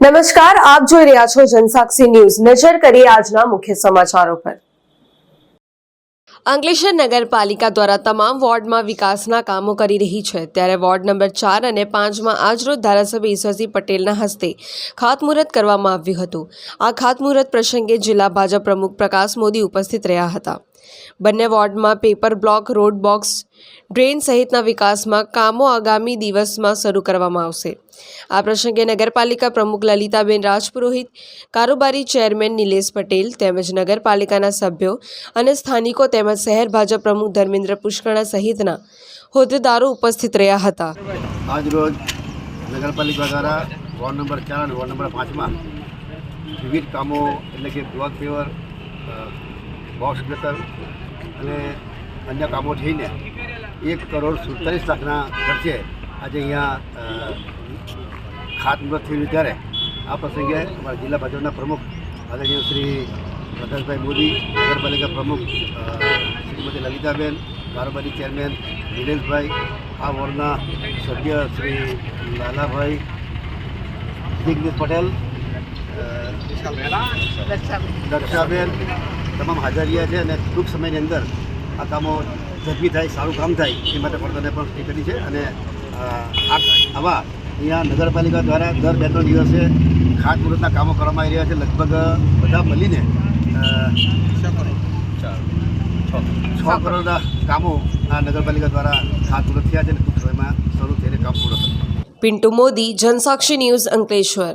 નમસ્કાર, આપ જોઈ રહ્યા છો જનસાક્ષી ન્યૂઝ. નજર કરીએ આજના મુખ્ય સમાચારો પર. અંકલેશ્વર નગરપાલિકા દ્વારા તમામ વોર્ડમાં વિકાસના કામો કરી રહી છે. ત્યારે વોર્ડ નંબર ચાર અને પાંચમાં આજરોજ ધારાસભ્ય ઈશ્વરસિંહ પટેલના હસ્તે ખાતમુહૂર્ત કરવામાં આવ્યું હતું. આ ખાતમુહૂર્ત પ્રસંગે જિલ્લા ભાજપ પ્રમુખ પ્રકાશ મોદી ઉપસ્થિત રહ્યા હતા. બંને વોર્ડમાં paper block, road box drain સહિતના વિકાસમાં કામો આગામી દિવસમાં શરૂ કરવામાં આવશે. આ પ્રસંગે નગરપાલિકા પ્રમુખ લલિતાબેન રાજપુરોહિત, કારોબારી ચેરમેન નિલેશ પટેલ તેમજ નગરપાલિકાના સભ્યો અને સ્થાનિકો તેમજ શહેર ભાજપ પ્રમુખ ધર્મેન્દ્ર પુષ્કણા સહિતના હોદ્દેદારો ઉપસ્થિત રહ્યા હતા. આજરોજ નગરપાલિકા દ્વારા વોર્ડ નંબર ચાર અને વોર્ડ નંબર પાંચમાં વિવિધ કામો એટલે કે બ્લોક પેવર બોક્સ અને અન્ય કામો થઈને એક કરોડ સુડતાલીસ લાખના ખર્ચે આજે અહીંયા ખાતમુહૂર્ત થયું ત્યારે આ પ્રસંગે અમારા જિલ્લા ભાજપના પ્રમુખ આદરણીય શ્રી પ્રકાશભાઈ મોદી નગરપાલિકા પ્રમુખ શ્રીમતી લલિતાબેન કારોબારી ચેરમેન નિલેશભાઈ આ વોર્ડના સભ્ય શ્રી લાલાભાઈ દિગ્નેશ પટેલ દક્ષાબેન તમામ હાજર રહ્યા છે અને ટૂંક સમયની અંદર આ કામો ઝડપી થાય સારું કામ થાય એ માટે પણ પણ એ કરી છે. અને આવા અહીંયા નગરપાલિકા દ્વારા દર બે ત્રણ દિવસે ખાતમુહૂર્તના કામો કરવામાં આવી રહ્યા છે. લગભગ બધા મળીને છ કરોડના કામો આ નગરપાલિકા દ્વારા ખાતમુહૂર્ત થયા છે અને ટૂંક સમયમાં શરૂ થઈને કામ પૂર્ણ થશે. પિન્ટુ મોદી જનસાક્ષી ન્યૂઝ અંકલેશ્વર.